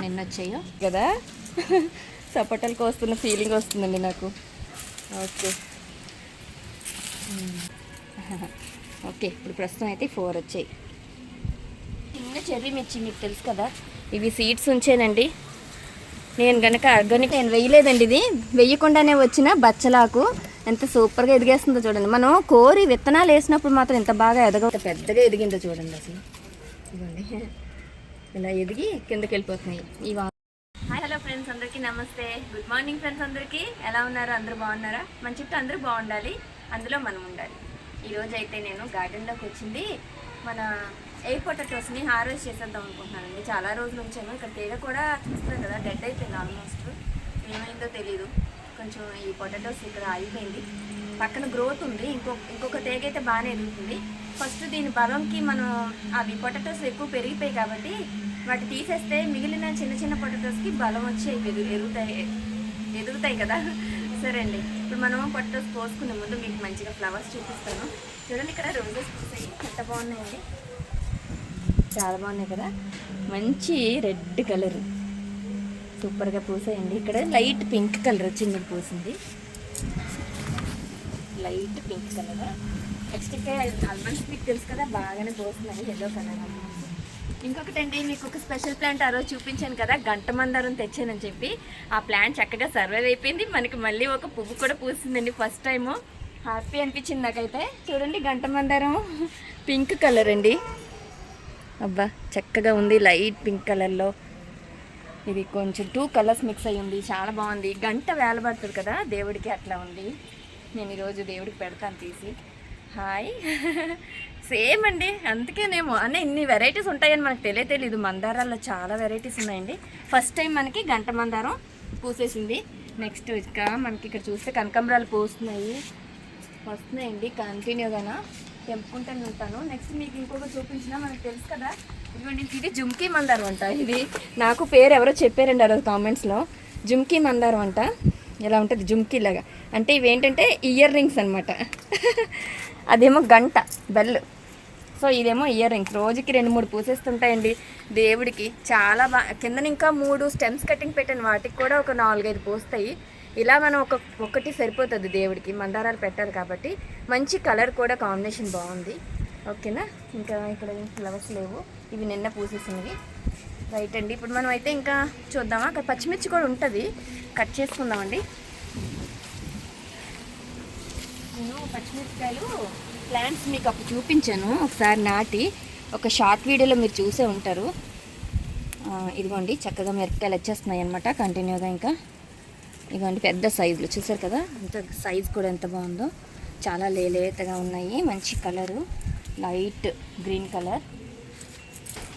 నిన్న వచ్చాయో? కదా? సపోటాలు కోస్తున్న ఫీలింగ్ వస్తుందండి నాకు. ఓకే. ఓకే ఇప్పుడు ప్రస్తుతం అయితే ఫోర్ వచ్చాయి. చిన్న చెర్రీ మిర్చి మీకు తెలుసు కదా? ఇవి సీడ్స్ ఉంచేనండి. నేను గనక ఆర్గానిక్ నేను వేయలేదండి ఇది. వేయకుండానే వచ్చిన బచ్చలాకు ఎంత సూపర్గా ఎదిగేస్తుందో చూడండి. మనం కోరి విత్తనాలు వేసినప్పుడు మాత్రం ఎంత బాగా ఎదగ పెద్దగా ఎదిగిందో చూడండి అసలు. ఇవ్వండి ఇలా ఎదిగి కిందకి వెళ్ళిపోతున్నాయి ఈ హాయ్ హలో ఫ్రెండ్స్ అందరికీ నమస్తే. గుడ్ మార్నింగ్ ఫ్రెండ్స్ అందరికీ. ఎలా ఉన్నారు? అందరూ బాగున్నారా? మన చుట్టూ అందరూ బాగుండాలి. అందులో మనం ఉండాలి. ఈరోజు అయితే నేను గార్డెన్లోకి వచ్చింది. మన ఎయిర్ పొటాటోస్ని హార్వెస్ట్ చేసేద్దాం అనుకుంటున్నానండి. చాలా రోజులు ఉంచాను ఇక్కడ తీగ కూడా చూస్తారు కదా డెడ్ అయిపోయింది ఆల్మోస్ట్. ఏమైందో తెలీదు. కొంచెం ఈ పొటాటోస్ ఇక్కడ ఆగిపోయింది. పక్కన గ్రోత్ ఉంది. ఇంకో ఇంకొక తేగ అయితే బాగానే ఎదుగుతుంది. ఫస్ట్ దీని బలంకి మనం అవి పొటాటోస్ ఎక్కువ పెరిగిపోయాయి కాబట్టి వాటి తీసేస్తే మిగిలిన చిన్న చిన్న పొటాటోస్కి బలం వచ్చి అవి ఎదుగుతాయి ఎదుగుతాయి కదా. సరే అండి. ఇప్పుడు మనం పొటాటోస్ పోసుకునే ముందు మీకు మంచిగా ఫ్లవర్స్ చూపిస్తాను. చూడండి ఇక్కడ రోజెస్ పూసాయి. ఎంత బాగున్నాయండి. చాలా బాగున్నాయి కదా. మంచి రెడ్ కలర్. సూపర్గా పూసాయండి. ఇక్కడ లైట్ పింక్ కలర్ చిన్నది పూసింది. Light pink colour? నెక్స్ట్ ఇక్కడ ఆల్మండ్స్ మీకు తెలుసు కదా బాగానే పోస్తున్నాయి. Yellow colour? అన్నమాట ఇంకొకటి అండి మీకు ఒక స్పెషల్ ప్లాంట్ ఆ రోజు చూపించాను కదా గంట మందారం తెచ్చానని చెప్పి. ఆ ప్లాంట్ చక్కగా సర్వైవ్ అయిపోయింది. మనకి మళ్ళీ ఒక పువ్వు కూడా పూసిందండి ఫస్ట్ టైము హ్యాపీ అనిపించింది నాకైతే. చూడండి గంట మందారం. పింక్ కలర్ అండి. అబ్బా చక్కగా ఉంది లైట్ పింక్ కలర్లో ఇది కొంచెం టూ కలర్స్ మిక్స్ అయ్యి ఉంది. చాలా బాగుంది. గంట వేలబడుతుంది కదా దేవుడికి అట్లా ఉంది. నేను ఈరోజు దేవుడికి పెడతాను తీసి. హాయ్ సేమ్ అండి. అందుకేనేమో. అన్న ఇన్ని వెరైటీస్ ఉంటాయని మనకు తెలియ తెలియదు మందారాల్లో చాలా వెరైటీస్ ఉన్నాయండి. ఫస్ట్ టైం మనకి గంట మందారం పూసేసింది. నెక్స్ట్ ఇంకా మనకి ఇక్కడ చూస్తే కనకాంబరాలు పూస్తున్నాయి. వస్తున్నాయండి కంటిన్యూగానా తెంపుకుంటూనే ఉంటాను. నెక్స్ట్ మీకు ఇంకొక చూపించిన మనకు తెలుసు కదా. ఇదిగోండి ఇది జుమ్కీ మందారం అంట. ఇది నాకు పేరు ఎవరో చెప్పారండి ఆ రోజు కామెంట్స్లో జుమ్కీ మందారం అంట. ఇలా ఉంటుంది? జుమ్కీ లాగా అంటే ఇవి ఏంటంటే ఇయర్ రింగ్స్ అనమాట అదేమో గంట బెల్ సో ఇదేమో ఇయర్ రింగ్స్. రోజుకి రెండు మూడు పూసేస్తుంటాయండి దేవుడికి. చాలా బాగా కిందన ఇంకా మూడు స్టెమ్స్ కటింగ్ పెట్టాను. వాటికి కూడా ఒక నాలుగైదు పూస్తాయి. ఇలా మనం ఒక ఒక్కటి సరిపోతుంది దేవుడికి. మందారాలు పెట్టాలి కాబట్టి. మంచి కలర్ కూడా కాంబినేషన్ బాగుంది. ఓకేనా? ఇంకా ఇక్కడ ఏం ఫ్లవర్స్ లేవు. ఇవి నిన్న పూసేసినవి. రైట్ అండి. ఇప్పుడు మనం అయితే ఇంకా చూద్దామా? అక్కడ పచ్చిమిర్చి కూడా ఉంటుంది. కట్ చేసుకుందామండి. నేను పచ్చిమిరపకాయలు ప్లాంట్స్ మీకు అప్పుడు చూపించాను. ఒకసారి నాటి ఒక షార్ట్ వీడియోలో మీరు చూసే ఉంటారు. ఇదిగోండి చక్కగా మిరపకాయలు వచ్చేస్తున్నాయి అనమాట కంటిన్యూగా ఇంకా. ఇదిగోండి పెద్ద సైజులు చూసారు కదా? అంత సైజు కూడా ఎంత బాగుందో. చాలా లేలేతగా ఉన్నాయి మంచి colour light green colour.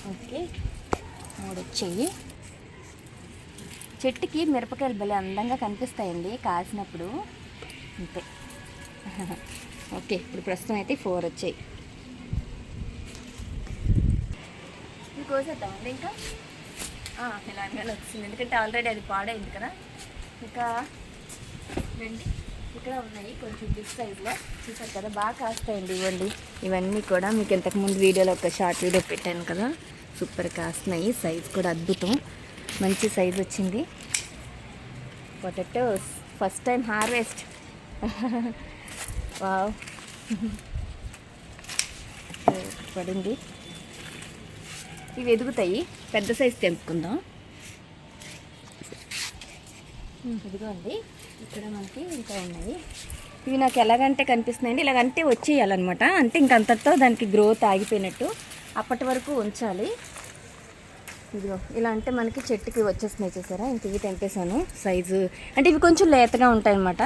Okay మూడు వచ్చాయి. చెట్టుకి మిరపకాయలు భలే అందంగా కనిపిస్తాయండి కాసినప్పుడు. అంతే. ఓకే ఇప్పుడు ప్రస్తుతం అయితే ఫోర్ వచ్చాయి. ఇది కోసేద్దామండి ఇంకా? ఆ, వచ్చింది. ఎందుకంటే ఆల్రెడీ అది పాడైంది కదా. ఇంకా రండి. ఇక్కడ ఉన్నాయి కొంచెం బిగ్ సైజులో చూసారు కదా బాగా కాస్తాయండి ఇవ్వండి. ఇవన్నీ కూడా మీకు ఇంతకుముందు వీడియోలో ఒక షార్ట్ వీడియో పెట్టాను కదా. సూపర్ కాస్తున్నాయి. సైజ్ కూడా అద్భుతం. మంచి సైజ్ వచ్చింది. Potatoes first time harvest wow పడింది. ఇవి ఎదుగుతాయి. పెద్ద సైజు తెంపుకుందాం. ఇదిగోండి. ఇక్కడ మనకి ఇంకా ఉన్నాయి. ఇవి నాకు ఎలాగంటే కనిపిస్తున్నాయండి. ఇలాగంటే వచ్చేయాలన్నమాట. అంటే ఇంక అంతటితో దానికి గ్రోత్ ఆగిపోయినట్టు అప్పటి వరకు ఉంచాలి. ఇదిగో ఇలా అంటే మనకి చెట్టుకి వచ్చేస్తున్నాయి చూసారా? ఇంక ఇవి తెంపేశాను. సైజు అంటే ఇవి కొంచెం లేతగా ఉంటాయి అన్నమాట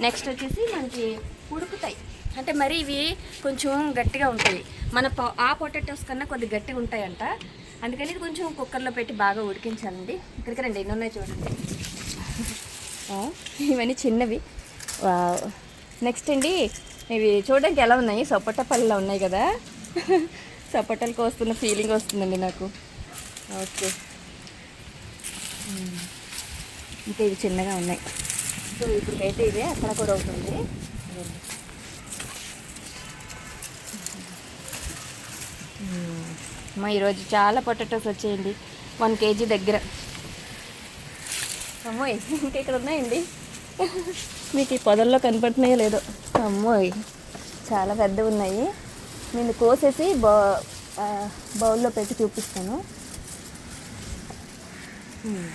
నెక్స్ట్ వచ్చేసి మనకి ఉడుకుతాయి. అంటే మరి ఇవి కొంచెం గట్టిగా ఉంటాయి. మన ఆ పొటాటోస్ కన్నా కొద్ది గట్టిగా ఉంటాయంట. అందుకని ఇది కొంచెం కుక్కర్లో పెట్టి బాగా ఉడికించాలండి. ఇక్కడికి రండి ఎన్ని ఉన్నాయి చూడండి ఇవన్నీ చిన్నవి. నెక్స్ట్ అండి ఇవి చూడడానికి ఎలా ఉన్నాయి? సపోటా పళ్ళలో ఉన్నాయి కదా. సపోటాలకు వస్తున్న ఫీలింగ్ వస్తుందండి నాకు. ఓకే. ఇంకా ఇవి చిన్నగా ఉన్నాయి. సో ఇప్పటికైతే ఇదే అక్కడ కూడా అవుతుంది. మా ఈరోజు చాలా పొటాటోస్ వచ్చేయండి. వన్ కేజీ దగ్గర. అమ్మోయ్ ఇంకా ఇక్కడ ఉన్నాయండి? మీకు ఈ పొదల్లో కనపడుతున్నాయో లేదో. అమ్మోయ్ చాలా పెద్దవి ఉన్నాయి. నేను కోసేసి బౌ బౌల్లో పెట్టి చూపిస్తాను. హ్మ్.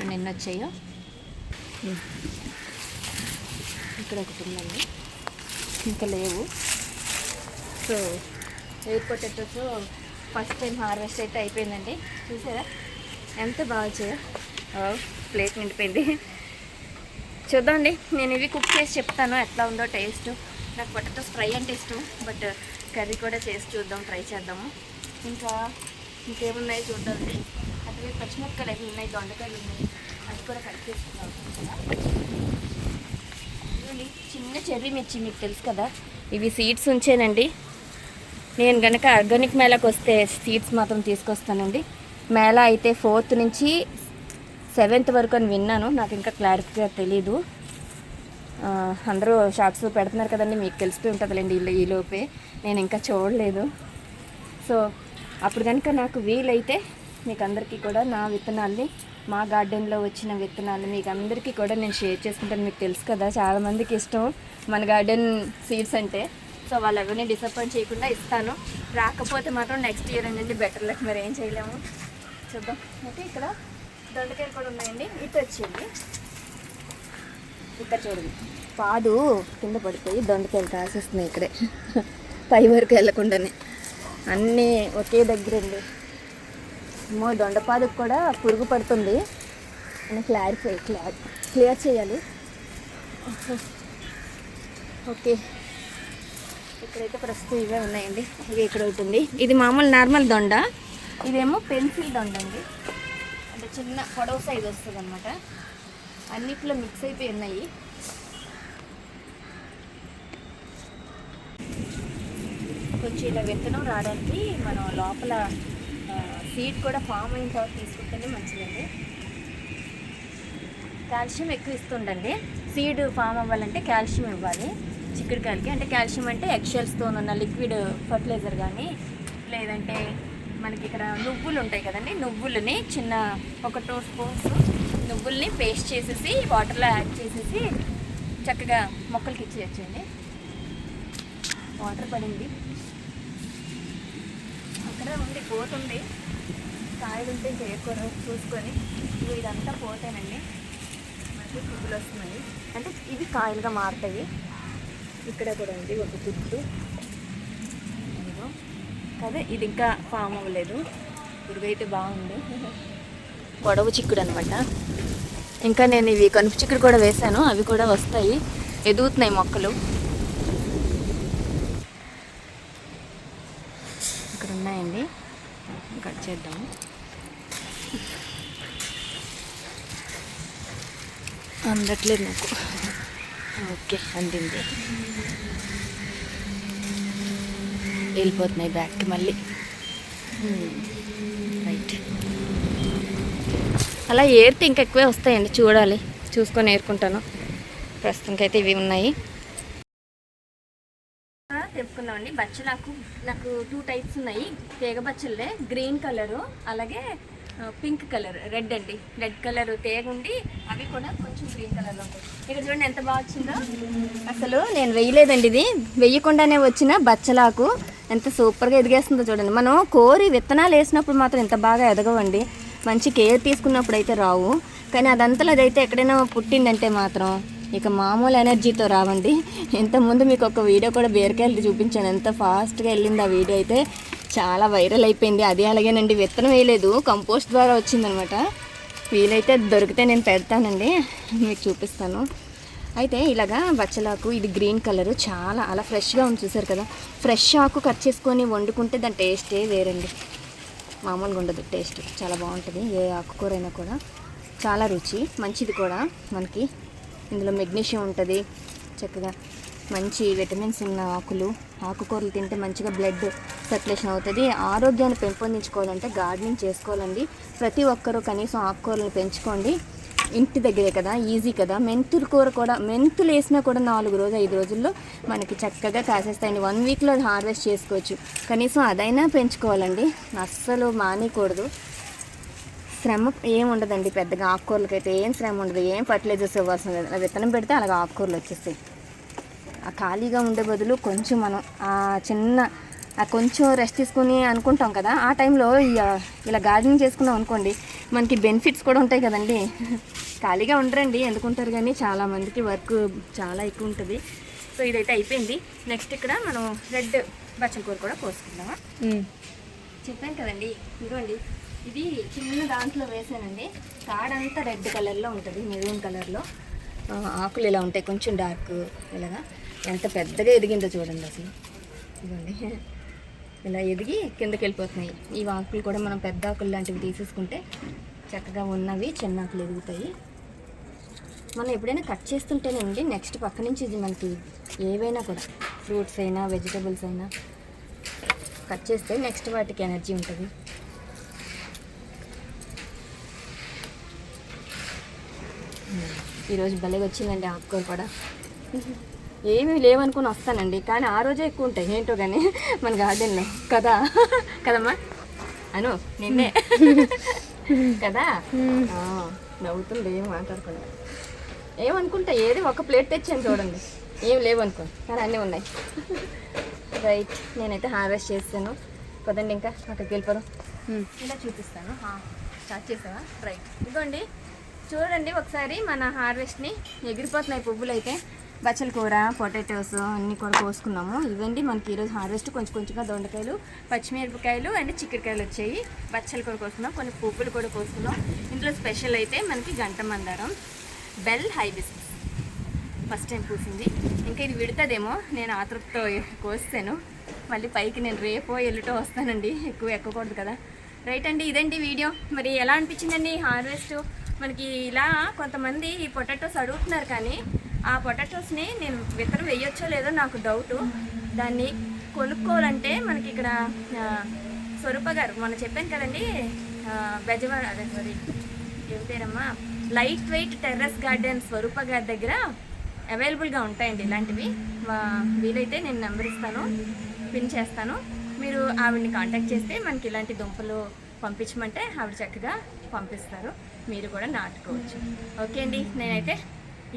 చూడండి ఎన్ని వచ్చాయో. ఇక్కడ ఒకటి ఉందండి. ఇంకా లేవు. So air potatoes first time harvest అయితే అయిపోయిందండి. చూసారా? ఎంత బాగా వచ్చాయో. ప్లేట్ నిండిపోయింది. చూద్దామండి నేను ఇవి కుక్ చేసి చెప్తాను ఎట్లా ఉందో టేస్ట్. నాకు పొటాటోస్ ఫ్రై అంటే ఇష్టం బట్ కర్రీ కూడా చేసి చూద్దాం ట్రై చేద్దాము. ఇంకా ఇంకేమున్నాయో చూద్దామండి అటువైపు పచ్చిమిరపకాయలు అవి ఉన్నాయి దొండకాయలు ఉన్నాయి. అది కూడా కట్ చేసుకుందాం చిన్న చెర్రీ మిర్చి మీకు తెలుసు కదా. ఇవి సీడ్స్ ఉంచేనండి. నేను కనుక ఆర్గానిక్ మేళాకి వస్తే సీడ్స్ మాత్రం తీసుకొస్తానండి. మేళా అయితే ఫోర్త్ నుంచి సెవెంత్ వరకు అని విన్నాను. నాకు ఇంకా క్లారిటీగా తెలీదు. అందరూ షాప్స్ పెడుతున్నారు కదండి. మీకు తెలిసిపోయి ఉంటుందిలేండి ఇల్లు ఈ లోపే. నేను ఇంకా చూడలేదు. సో అప్పుడు కనుక నాకు వీలైతే మీకు అందరికీ కూడా నా విత్తనాల్ని మా గార్డెన్లో వచ్చిన విత్తనాలు మీకు అందరికీ కూడా నేను షేర్ చేసుకుంటాను. మీకు తెలుసు కదా చాలామందికి ఇష్టం మన గార్డెన్ సీడ్స్ అంటే. సో వాళ్ళు ఎవరిని డిసప్పాయింట్ చేయకుండా ఇస్తాను. రాకపోతే మాత్రం నెక్స్ట్ ఇయర్ అండి బెటర్ లక్ మరి ఏం చేయలేము. చూద్దాం. అయితే ఇక్కడ దొండకాయలు కూడా ఉన్నాయండి. ఇటు వచ్చింది ఇక్కడ చూడండి. పాదు కింద పడిపోయి దొండకాయలు కాసేస్తున్నాయి ఇక్కడే. పై వరకు వెళ్ళకుండానే. అన్నీ ఒకే దగ్గర ఏమో దొండపాదకు కూడా పురుగు పడుతుంది. అని క్లారిఫై క్లియర్ క్లియర్ చేయాలి. ఓకే. ఇక్కడైతే ప్రస్తుతం ఇవే ఉన్నాయండి. ఇవి ఇక్కడ ఒకటి ఉంది ఇది మామూలు నార్మల్ దొండ. ఇదేమో పెన్సిల్ దొండ అండి. అంటే చిన్న పొడవ సైజ్ వస్తుంది అనమాట అన్నిట్లో మిక్స్ అయిపోయి ఉన్నాయి. కొంచెం ఇలా విత్తనం రావడానికి మనం లోపల సీడ్ కూడా ఫామ్ అయిన తర్వాత తీసుకుంటేనే మంచిదండి. కాల్షియం ఎక్కువ ఇస్తుండండి. సీడ్ ఫామ్ అవ్వాలంటే కాల్షియం ఇవ్వాలి. చిక్కుడుకాయలకి అంటే కాల్షియం అంటే ఎక్షల్స్తో ఉన్న లిక్విడ్ ఫర్టిలైజర్ కానీ లేదంటే మనకి ఇక్కడ నువ్వులు ఉంటాయి కదండి నువ్వులని చిన్న ఒక టూ స్పూన్స్ నువ్వుల్ని పేస్ట్ చేసేసి వాటర్లో యాడ్ చేసేసి చక్కగా మొక్కలకి ఇచ్చేయచ్చండి. వాటర్ పడింది. అక్కడే ఉంది పోతుంది. కాయలు ఉంటే ఇంకా ఎక్కువ చూసుకొని ఇదంతా పోతేనండి. మనకి పువ్వులు వస్తున్నాయి. అంటే ఇవి కాయలుగా మారుతాయి. ఇక్కడ కూడా ఉంది ఒక గుట్టు ఇదిగో. అదే ఇది ఇంకా ఫామ్ అవ్వలేదు. ఇదిగైతే బాగుంది. పొడవు చిక్కుడు అనమాట ఇంకా నేను ఇవి కనుపు చిక్కుడు కూడా వేశాను. అవి కూడా వస్తాయి. ఎదుగుతున్నాయి మొక్కలు. ఇక్కడ ఉన్నాయండి కట్ చేద్దాము. అందట్లేదు నాకు. ఓకే అందింది వెళ్ళిపోతున్నాయి బ్యాక్కి మళ్ళీ. రైట్. అలా ఏరితే ఇంకా ఎక్కువే వస్తాయండి చూడాలి. చూసుకొని ఏరుకుంటాను. ప్రస్తుతానికైతే ఇవి ఉన్నాయి. తెప్పుకున్నామండి బచ్చలకు నాకు టూ టైప్స్ ఉన్నాయి. తీగ బచ్చలే గ్రీన్ కలరు అలాగే పింక్ కలర్ రెడ్ అండి. రెడ్ కలర్ తేగ ఉండి అవి కూడా కొంచెం గ్రీన్ కలర్లో ఉంటాయి. ఇక్కడ చూడండి ఎంత బాగా వచ్చిందో. అసలు నేను వెయ్యలేదండి ఇది. వెయ్యకుండానే వచ్చిన బచ్చలాకు ఎంత సూపర్గా ఎదిగేస్తుందో చూడండి. మనం కోరి విత్తనాలు వేసినప్పుడు మాత్రం ఎంత బాగా ఎదగవండి. మంచి కేర్ తీసుకున్నప్పుడు అయితే రావు. కానీ అదంతలో అదైతే ఎక్కడైనా పుట్టిందంటే మాత్రం ఇక మామూలు ఎనర్జీతో రావండి. ఇంతకుముందు మీకు ఒక వీడియో కూడా బీరకాయలు చూపించాను. ఎంత ఫాస్ట్గా వెళ్ళింది ఆ వీడియో అయితే చాలా వైరల్ అయిపోయింది. అది అలాగేనండి. విత్తనం వేయలేదు. కంపోస్ట్ ద్వారా వచ్చిందనమాట. వీలైతే దొరికితే నేను పెడతానండి. మీకు చూపిస్తాను. అయితే ఇలాగా బచ్చలాకు ఇది గ్రీన్ కలర్. చాలా అలా ఫ్రెష్గా ఉంది చూసారు కదా. ఫ్రెష్ ఆకు కట్ చేసుకొని వండుకుంటే దాని టేస్టే వేరండి. మామూలుగా ఉండదు. టేస్ట్ చాలా బాగుంటుంది. ఏ ఆకుకూర అయినా కూడా. చాలా రుచి. మంచిది కూడా మనకి. ఇందులో మెగ్నీషియం ఉంటుంది. చక్కగా మంచి విటమిన్స్ ఉన్న ఆకులు. ఆకుకూరలు తింటే మంచిగా బ్లడ్ సర్క్యులేషన్ అవుతుంది. ఆరోగ్యాన్ని పెంపొందించుకోవాలంటే గార్డెనింగ్ చేసుకోవాలండి. ప్రతి ఒక్కరూ కనీసం ఆకుకూరలను పెంచుకోండి. ఇంటి దగ్గరే కదా ఈజీ కదా. మెంతులు కూర కూడా మెంతులు వేసినా కూడా నాలుగు రోజు ఐదు రోజుల్లో మనకి చక్కగా కాసేస్తాయండి. వన్ వీక్లో హార్వెస్ట్ చేసుకోవచ్చు. కనీసం అదైనా పెంచుకోవాలండి. అస్సలు మానేయకూడదు. శ్రమ ఏం ఉండదండి పెద్దగా. ఆకుకూరలకి అయితే ఏం శ్రమ ఉండదు. ఏం ఫర్టిలైజర్స్ ఇవ్వాల్సిన లేదు. అలా విత్తనం పెడితే అలాగ ఆకుకూరలు వచ్చేస్తాయి. ఆ ఖాళీగా ఉండే బదులు కొంచెం మనం ఆ చిన్న ఆ కొంచెం రెస్ట్ తీసుకుని అనుకుంటాం కదా. ఆ టైంలో ఇలా గార్డెనింగ్ చేసుకున్నాం అనుకోండి మనకి బెనిఫిట్స్ కూడా ఉంటాయి కదండి. ఖాళీగా ఉండరండి. ఎందుకుంటారు కానీ చాలా మందికి వర్క్ చాలా ఎక్కువ ఉంటుంది. సో ఇదైతే అయిపోయింది. నెక్స్ట్ ఇక్కడ మనం రెడ్ బచ్చల కూర కూడా కోసుకుందామా? చెప్పాను కదండి. ఇదిగోండి. ఇది చిన్న దాంట్లో వేసానండి. కాడంతా రెడ్ కలర్లో ఉంటుంది మెరూన్ కలర్లో. ఆకులు ఇలా ఉంటాయి కొంచెం డార్క్ ఇలాగా. ఎంత పెద్దగా ఎదిగిందో చూడండి అసలు. ఇదండి ఇలా ఎదిగి కిందకి వెళ్ళిపోతున్నాయి. ఈ ఆకులు కూడా మనం పెద్ద ఆకులు లాంటివి తీసేసుకుంటే చక్కగా ఉన్నవి చిన్న ఆకులు ఎదుగుతాయి. మనం ఎప్పుడైనా కట్ చేస్తుంటేనండి నెక్స్ట్ పక్క నుంచి ఇది మనకి ఏవైనా కూడా ఫ్రూట్స్ అయినా వెజిటబుల్స్ అయినా కట్ చేస్తే నెక్స్ట్ వాటికి ఎనర్జీ ఉంటుంది. ఈరోజు భలేగా వచ్చిందండి ఆకుకూర కూడా. ఏమీ లేవనుకుని వస్తానండి కానీ ఆ రోజే ఎక్కువ ఉంటాయి ఏంటో కానీ మన గార్డెన్లో. కదా? కదమ్మా? అను నిన్నే. కదా? నవ్వుతుంది ఏం మాట్లాడకుండా ఏమనుకుంటా ఏది ఒక ప్లేట్ తెచ్చాను చూడండి. ఏం లేవనుకో కానీ అన్నీ ఉన్నాయి. రైట్ నేనైతే హార్వెస్ట్ చేస్తాను. కదండి ఇంకా అక్కడికి వెళ్ళిపోదాం. ఇలా చూపిస్తాను. స్టార్ట్ చేసావా? రైట్. ఇదిగోండి. చూడండి ఒకసారి మన హార్వెస్ట్ని ఎగిరిపోతున్నాయి పువ్వులు అయితే బచ్చల కూర పొటాటోస్ అన్నీ కూడా కోసుకున్నాము. ఇవండి మనకి ఈరోజు హార్వెస్ట్ కొంచెం కొంచెంగా దొండకాయలు పచ్చిమిరపకాయలు అండ్ చిక్కడికాయలు వచ్చాయి. బచ్చల కూర కోసుకున్నాం కొన్ని పువ్వులు కూడా కోసుకున్నాం. ఇందులో స్పెషల్ అయితే మనకి గంట మందారం బెల్ హైబిస్కస్. ఫస్ట్ టైం పూసింది ఇంకా ఇది విడుతుందేమో నేను ఆతృతతో కోస్తాను. మళ్ళీ పైకి నేను రేపో ఎల్లుటో వస్తానండి ఎక్కువ ఎక్కకూడదు కదా. రైట్ అండి ఇదండి వీడియో. మరి ఎలా అనిపించిందండి హార్వెస్ట్? మనకి ఇలా కొంతమంది ఈ పొటాటోస్ అడుగుతున్నారు కానీ ఆ పొటాటోస్ని నేను విత్తనం వేయొచ్చో లేదో నాకు డౌటు దాన్ని కొనుక్కోవాలంటే మనకి ఇక్కడ స్వరూప గారు మొన్న చెప్పాను కదండి బెజవాడ అదే సారీ ఏం పేరమ్మా light weight terrace garden Swaroopa గారి దగ్గర అవైలబుల్గా ఉంటాయండి ఇలాంటివి. వీలైతే నేను నెంబర్ ఇస్తాను పిన్ చేస్తాను. మీరు ఆవిడని కాంటాక్ట్ చేస్తే మనకి ఇలాంటి దుంపలు పంపించమంటే ఆవిడ చక్కగా పంపిస్తారు. మీరు కూడా నాటుకోవచ్చు. ఓకే అండి నేనైతే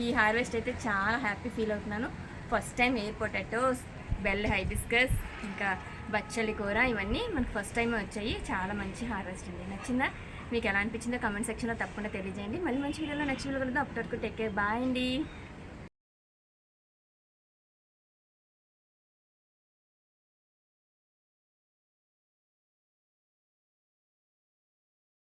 ఈ హార్వెస్ట్ అయితే చాలా హ్యాపీ ఫీల్ అవుతున్నాను. First time air potatoes bell hibiscus ఇంకా బచ్చలి కూర ఇవన్నీ మనకు ఫస్ట్ టైం వచ్చాయి. చాలా మంచి హార్వెస్ట్ అండి. నచ్చిందా? మీకు ఎలా అనిపించిందో కమెంట్ సెక్షన్లో తప్పకుండా తెలియజేయండి. మళ్ళీ మంచి వీడియోలో నెక్స్ట్ వీడియో కలుద్దాం. అప్పటి వరకు టేక్ కేర్. బాయ్ అండి.